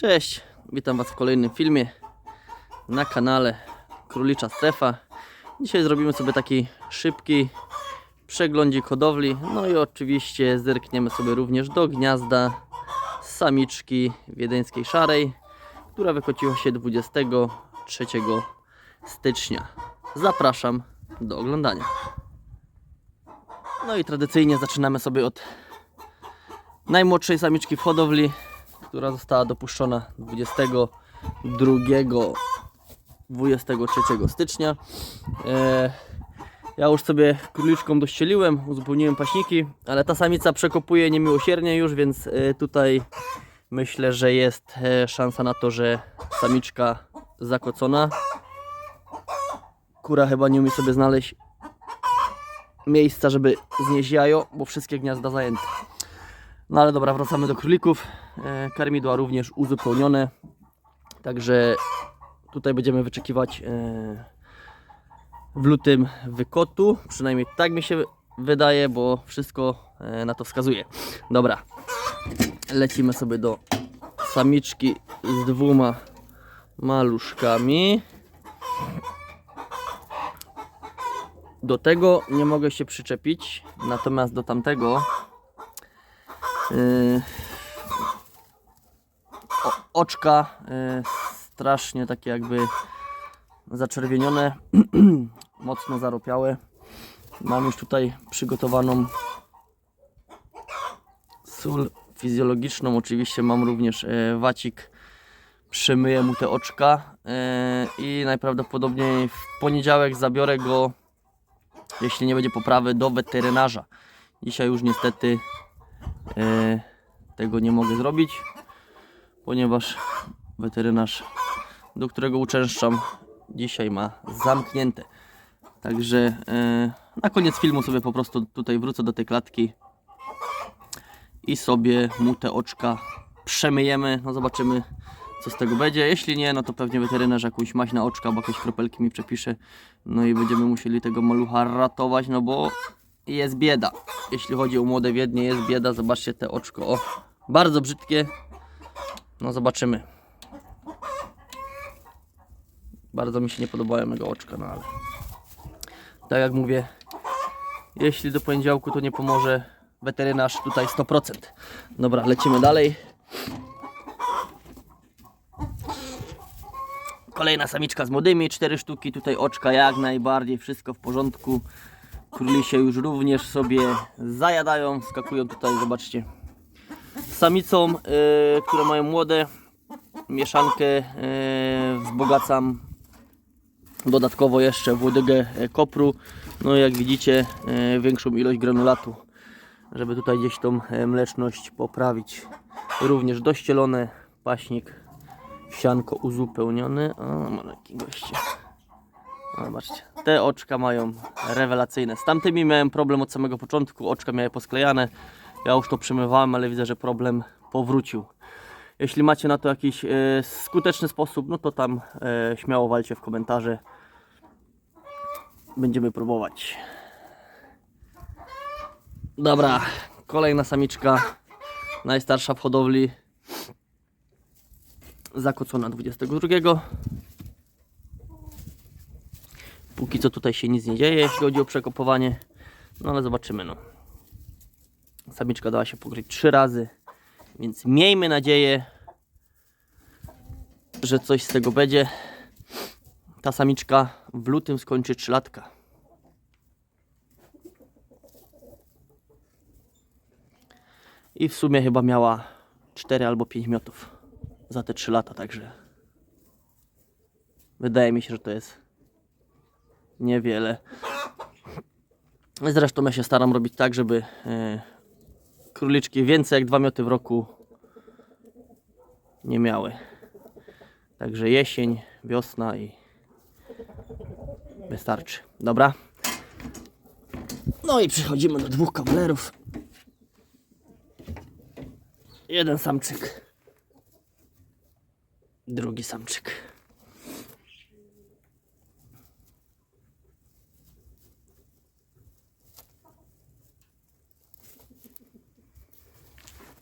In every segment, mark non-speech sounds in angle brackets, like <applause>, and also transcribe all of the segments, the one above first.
Cześć, witam Was w kolejnym filmie na kanale Królicza Strefa. Dzisiaj zrobimy sobie taki szybki przeglądzik hodowli. No i oczywiście zerkniemy sobie również do gniazda samiczki wiedeńskiej szarej, która wykociła się 23 stycznia. Zapraszam do oglądania. No i tradycyjnie zaczynamy sobie od najmłodszej samiczki w hodowli, która została dopuszczona 22 23 stycznia. E, ja już sobie króliczką dościeliłem, uzupełniłem paśniki, ale ta samica przekopuje niemiłosiernie już, więc e, tutaj myślę, że jest e, szansa na to, że samiczka zakocona. Kura chyba nie umie sobie znaleźć miejsca, żeby znieść jajo, bo wszystkie gniazda zajęte. No ale dobra, wracamy do królików. E, Karmidła również uzupełnione. Także tutaj będziemy wyczekiwać e, w lutym wykotu. Przynajmniej tak mi się wydaje, bo wszystko e, na to wskazuje. Dobra, lecimy sobie do samiczki z dwoma maluszkami. Do tego nie mogę się przyczepić, natomiast do tamtego Yy, oczka yy, strasznie takie jakby zaczerwienione, <clears throat> mocno zaropiałe. Mam już tutaj przygotowaną sól fizjologiczną. Oczywiście mam również yy, wacik. Przemyję mu te oczka yy, i najprawdopodobniej w poniedziałek zabiorę go, jeśli nie będzie poprawy, do weterynarza. Dzisiaj już niestety E, tego nie mogę zrobić, ponieważ weterynarz, do którego uczęszczam, dzisiaj ma zamknięte. Także e, na koniec filmu sobie po prostu tutaj wrócę do tej klatki i sobie mu te oczka przemyjemy. No zobaczymy co z tego będzie. Jeśli nie, no to pewnie weterynarz jakąś maść na oczka, bo jakieś kropelki mi przepisze. No i będziemy musieli tego malucha ratować, no bo jest bieda. Jeśli chodzi o młode wiednie, jest bieda. Zobaczcie te oczko. O, bardzo brzydkie. No zobaczymy. Bardzo mi się nie podobają jego oczka, no ale tak jak mówię, jeśli do poniedziałku to nie pomoże weterynarz tutaj 100%. Dobra, lecimy dalej. Kolejna samiczka z młodymi, cztery sztuki, tutaj oczka jak najbardziej, wszystko w porządku. Królisie już również sobie zajadają, skakują tutaj, zobaczcie. Samicą, y, które mają młode, mieszankę y, wzbogacam dodatkowo jeszcze włodygę kopru. No i jak widzicie, y, większą ilość granulatu, żeby tutaj gdzieś tą e, mleczność poprawić. Również dościelone, paśnik, sianko uzupełniony. O, ma taki goście. Zobaczcie, te oczka mają rewelacyjne. Z tamtymi miałem problem od samego początku, oczka miałem posklejane. Ja już to przemywałem, ale widzę, że problem powrócił. Jeśli macie na to jakiś e, skuteczny sposób, no to tam e, śmiało walcie w komentarze. Będziemy próbować. Dobra, kolejna samiczka, najstarsza w hodowli. Zakocona 22. Póki co tutaj się nic nie dzieje, jeśli chodzi o przekopowanie. No ale zobaczymy. No. Samiczka dała się pokryć trzy razy, więc miejmy nadzieję, że coś z tego będzie. Ta samiczka w lutym skończy 3 latka. I w sumie chyba miała 4 albo 5 miotów za te 3 lata, także wydaje mi się, że to jest niewiele. Zresztą ja się staram robić tak, żeby e, króliczki więcej jak dwa mioty w roku nie miały. Także jesień, wiosna i wystarczy. Dobra. No i przechodzimy do dwóch kawalerów. Jeden samczyk. Drugi samczyk.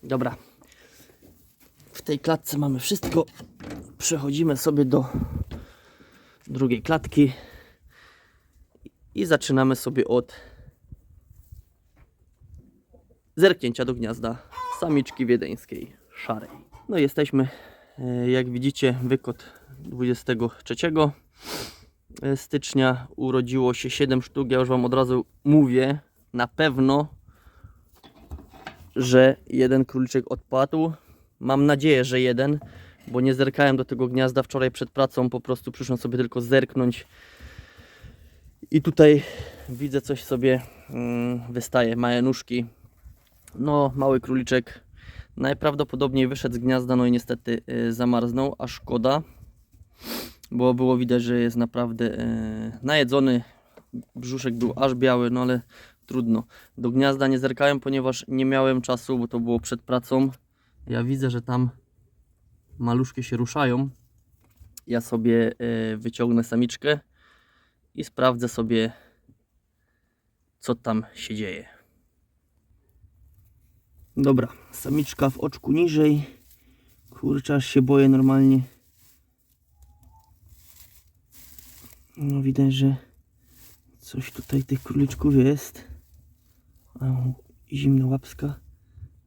Dobra. W tej klatce mamy wszystko. Przechodzimy sobie do drugiej klatki i zaczynamy sobie od zerknięcia do gniazda samiczki wiedeńskiej szarej. No jesteśmy, e, jak widzicie, wykot 23 stycznia urodziło się 7 sztuk. Ja już Wam od razu mówię, na pewno, że jeden króliczek odpadł. Mam nadzieję, że jeden, bo nie zerkałem do tego gniazda wczoraj przed pracą, po prostu przyszłem sobie tylko zerknąć. I tutaj widzę coś sobie mm, wystaje, małe nóżki. No, mały króliczek najprawdopodobniej wyszedł z gniazda, no i niestety y, zamarznął, a szkoda, bo było widać, że jest naprawdę y, najedzony. Brzuszek był aż biały, no ale trudno. Do gniazda nie zerkałem, ponieważ nie miałem czasu, bo to było przed pracą. Ja widzę, że tam maluszki się ruszają. Ja sobie y, wyciągnę samiczkę i sprawdzę sobie, co tam się dzieje. Dobra, samiczka w oczku niżej. Kurczę, aż się boję normalnie. No widać, że coś tutaj tych króliczków jest. A, zimna łapska.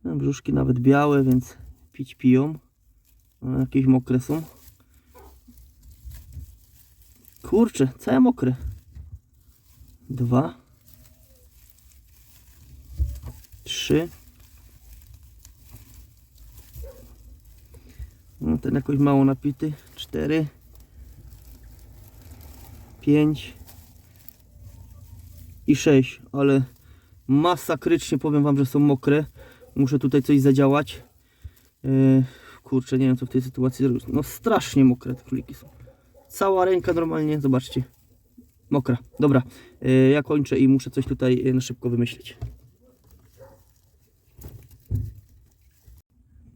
No, brzuszki nawet białe, więc pić piją. No, jakieś mokre są. Kurczę, całe mokre. Dwa. Trzy. No, ten jakoś mało napity. Cztery. Pięć. I sześć, ale masakrycznie powiem wam, że są mokre. Muszę tutaj coś zadziałać. Yy, kurczę, nie wiem co w tej sytuacji zrobić. No strasznie mokre te króliki są. Cała ręka normalnie, zobaczcie. Mokra. Dobra, yy, ja kończę i muszę coś tutaj yy, na szybko wymyślić.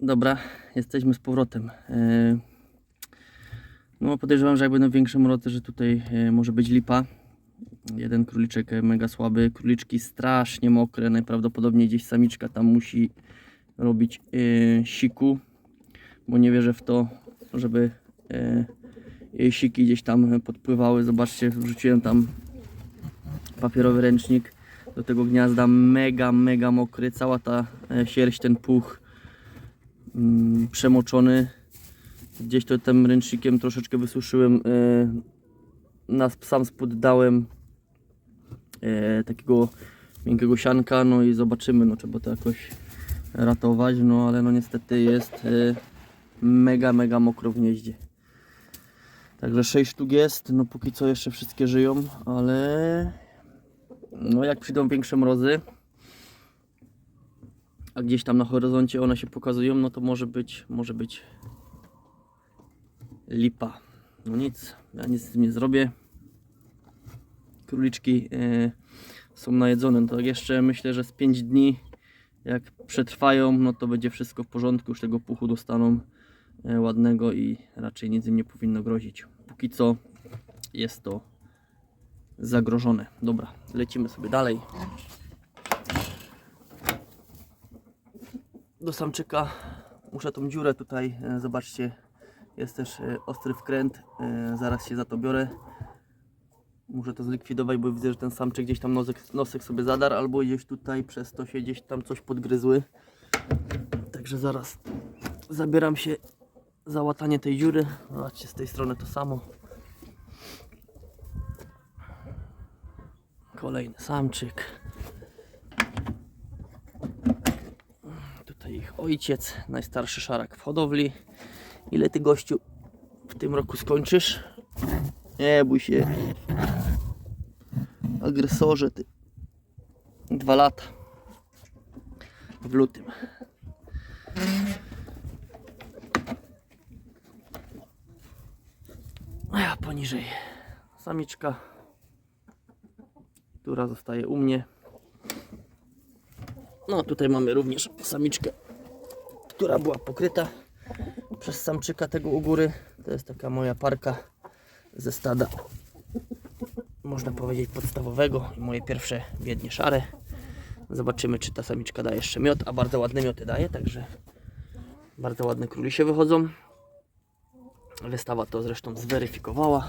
Dobra, jesteśmy z powrotem. Yy, No podejrzewam, że jak będą większe mroty, że tutaj yy, może być lipa. Jeden króliczek yy, mega słaby, króliczki strasznie mokre, najprawdopodobniej gdzieś samiczka tam musi robić yy, siku, bo nie wierzę w to, żeby yy, jej siki gdzieś tam podpływały. Zobaczcie, wrzuciłem tam papierowy ręcznik do tego gniazda, mega, mega mokry, cała ta e, sierść, ten puch mm, przemoczony. Gdzieś to tym ręcznikiem troszeczkę wysuszyłem. E, na sam spód dałem e, takiego miękkiego sianka, no i zobaczymy, no trzeba to jakoś ratować, no ale no niestety jest e, mega, mega mokro w gnieździe. Także 6 sztuk jest, no póki co jeszcze wszystkie żyją, ale no jak przyjdą większe mrozy, a gdzieś tam na horyzoncie one się pokazują, no to może być, może być lipa. No nic, ja nic z tym nie zrobię. Króliczki e, są najedzone, no to jeszcze myślę, że z 5 dni jak przetrwają, no to będzie wszystko w porządku, już tego puchu dostaną e, ładnego i raczej nic im nie powinno grozić. Póki co jest to zagrożone. Dobra, lecimy sobie dalej. Do samczyka muszę tą dziurę tutaj, e, zobaczcie, jest też ostry wkręt, zaraz się za to biorę. Muszę to zlikwidować, bo widzę, że ten samczyk gdzieś tam nosek, nosek sobie zadarł, albo gdzieś tutaj przez to się gdzieś tam coś podgryzły. Także zaraz zabieram się za łatanie tej dziury. Zobaczcie, z tej strony to samo. Kolejny samczyk. Tutaj ich ojciec, najstarszy szarak w hodowli. Ile ty gościu w tym roku skończysz? Nie bój się. Agresorze ty. Dwa lata. W lutym. A ja poniżej. Samiczka, która zostaje u mnie. No tutaj mamy również samiczkę, która była pokryta przez samczyka tego u góry. To jest taka moja parka ze stada, można powiedzieć podstawowego. Moje pierwsze biednie szare. Zobaczymy czy ta samiczka daje jeszcze miod, a bardzo ładne mioty daje, także Bardzo ładne królisie wychodzą. Wystawa to zresztą zweryfikowała.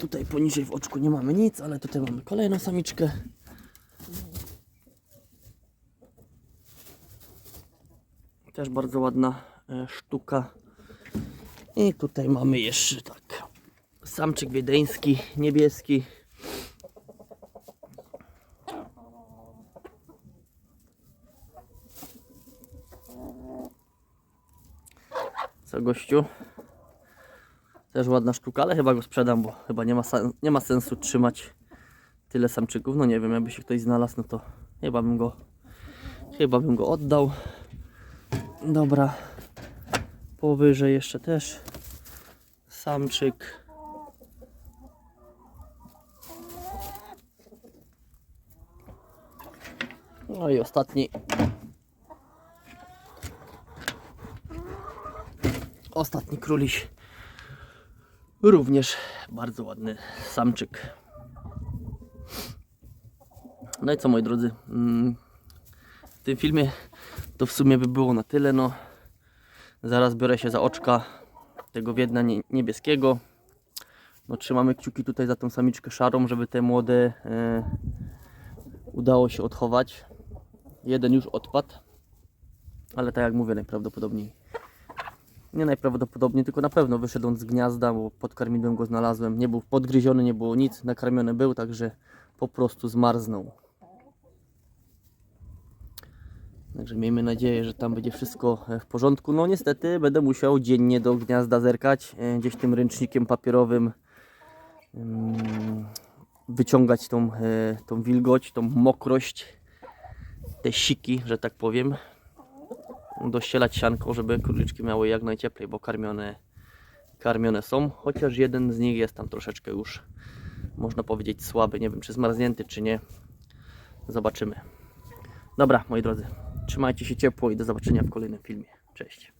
Tutaj poniżej w oczku nie mamy nic, ale tutaj mamy kolejną samiczkę. Też bardzo ładna e, sztuka. I tutaj mamy jeszcze tak. Samczyk wiedeński, niebieski. Co gościu? Też ładna sztuka, ale chyba go sprzedam, bo chyba nie ma, nie ma sensu trzymać tyle samczyków. No nie wiem, jakby się ktoś znalazł, no to chyba bym go chyba bym go oddał. Dobra. Powyżej jeszcze też samczyk. No i ostatni. Ostatni króliś. Również bardzo ładny samczyk. No i co moi drodzy, mm, w tym filmie to w sumie by było na tyle. No. Zaraz biorę się za oczka tego wiedna nie- niebieskiego. No, trzymamy kciuki tutaj za tą samiczkę szarą, żeby te młode e, udało się odchować. Jeden już odpadł, ale tak jak mówię, najprawdopodobniej nie najprawdopodobniej, tylko na pewno wyszedł z gniazda, bo pod karmidłem go znalazłem. Nie był podgryziony, nie było nic, nakarmiony był, także po prostu zmarznął. Także miejmy nadzieję, że tam będzie wszystko e, w porządku. No niestety będę musiał dziennie do gniazda zerkać, e, gdzieś tym ręcznikiem papierowym mm, wyciągać tą, e, tą wilgoć, tą mokrość, te siki, że tak powiem dościelać sianką, żeby króliczki miały jak najcieplej, bo karmione, karmione są. Chociaż jeden z nich jest tam troszeczkę już, można powiedzieć, słaby. Nie wiem, czy zmarznięty, czy nie. Zobaczymy. Dobra, moi drodzy, trzymajcie się ciepło i do zobaczenia w kolejnym filmie. Cześć.